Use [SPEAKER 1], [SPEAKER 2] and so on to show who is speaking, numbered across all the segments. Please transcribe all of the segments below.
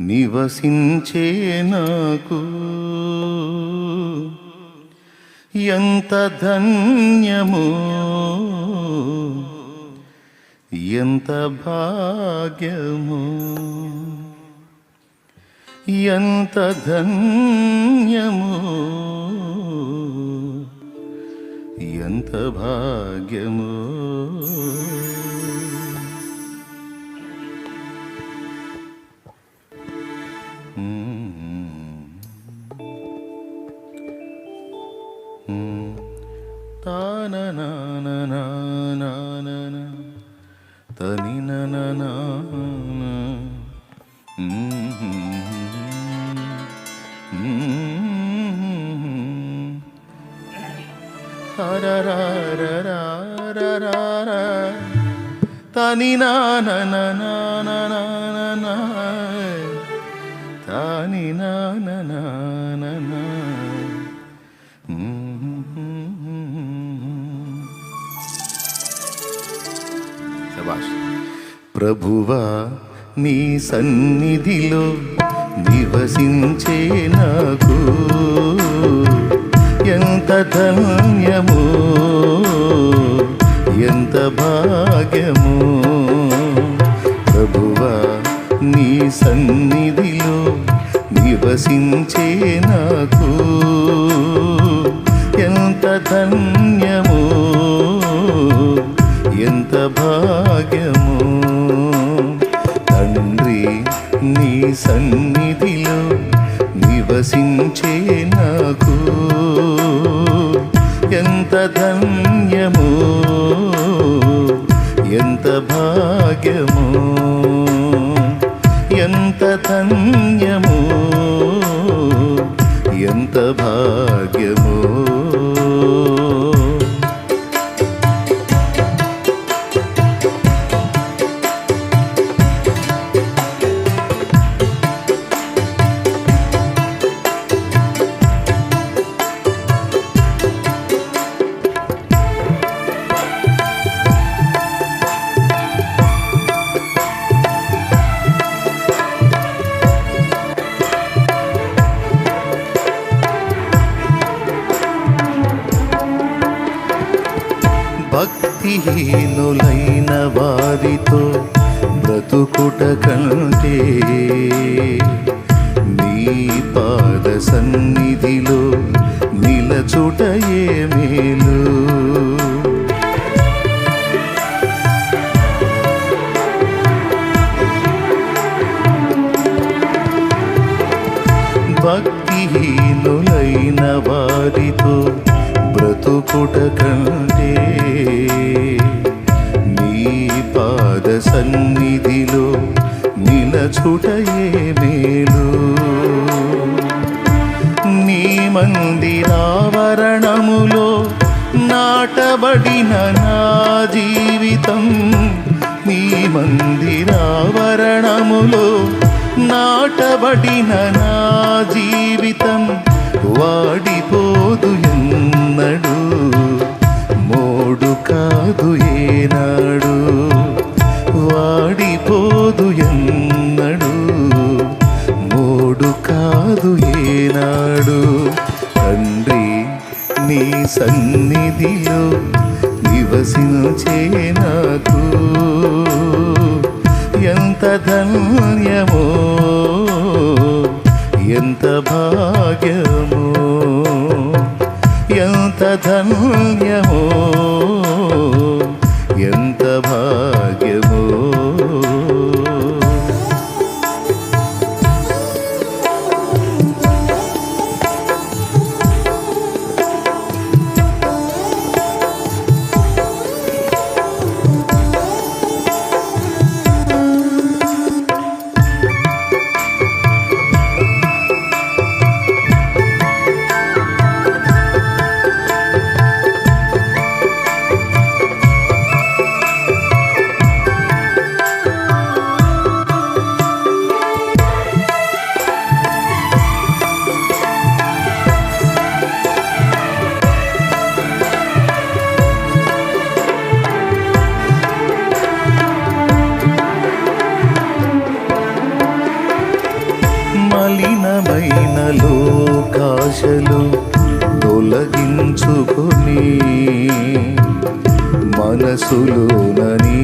[SPEAKER 1] నివసించే నాకు ఎంత ధన్యము ఎంత భాగ్యము ఎంత ధన్యము ఎంత భాగ్యము. തനി തനി നാന തനി നാന నాననానన ప్రభువా నీ సన్నిధిలో నివసించే నాకు ఎంత ధన్యము ఎంత భాగ్యము. ప్రభువా నీ సన్నిధిలో నివసించే నాకు ఎంత ధన్యము. ఎంత భాగ్యము. తండ్రి నీ సన్నిధిలో నివసించే నాకు ఎంత ధన్యము ఎంత భాగ్యము ఎంత ధన్యము ఎంత భా భక్తిహీనులైన వారితో బ్రతుకుట కంటే నీ పాద సన్నిధిలో నిలచుట ఏ మేలు. బ్రతుకుట కంటే నీ పాద సన్నిధిలో నిలచుటయే మేలు. నీ మందిరావరణములో నాటబడిన నా జీవితం నీ మందిరావరణములో నాటబడిన నా జీవితం వాడిపో కాదు ఏనాడు. తండ్రి నీ సన్నిధిలో నివసిను చేనాకు ఎంత ధన్యమో ఎంత భాగ్యమో ఎంత ధన్యమో. మనసులోన నీ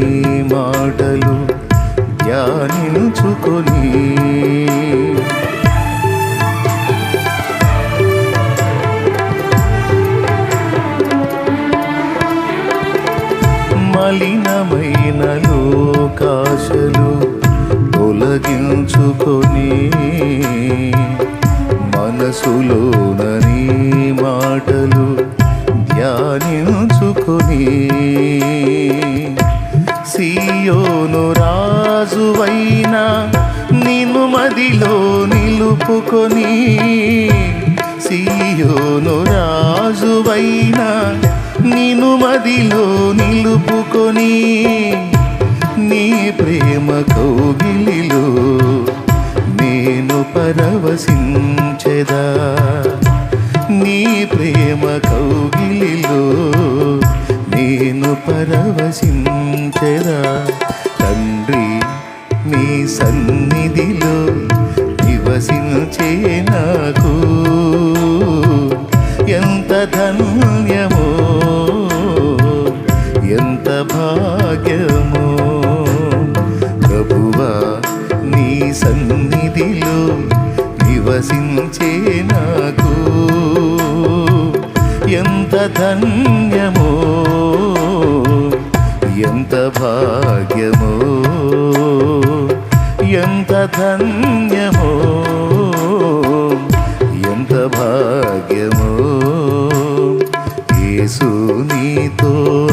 [SPEAKER 1] మాటలు ధ్యానించుకొని. మలినమైన లోకాశలు తొలగించుకొని. మనసులోన నీ మాటలు ధ్యానించుకొని. అయినా నిన్ను మదిలో నిలుపుకొని సియోను రాజువైనా నిన్ను మదిలో నిలుపుకొని నీ ప్రేమ కౌగిలిలో నేను పరవశించెదా. నీ ప్రేమ కౌగిలిలో నేను పరవశించెదా. తండ్రి నీ సన్నిధిలో నివసించే నాకు ఎంత ధన్యమో ఎంత భాగ్యమో. ప్రభువా నీ సన్నిధిలో నివసించే నాకు ఎంత ధన్యమో ఎంత భా ధన్యమో. ఎంత భాగ్యమో. యేసు నీతో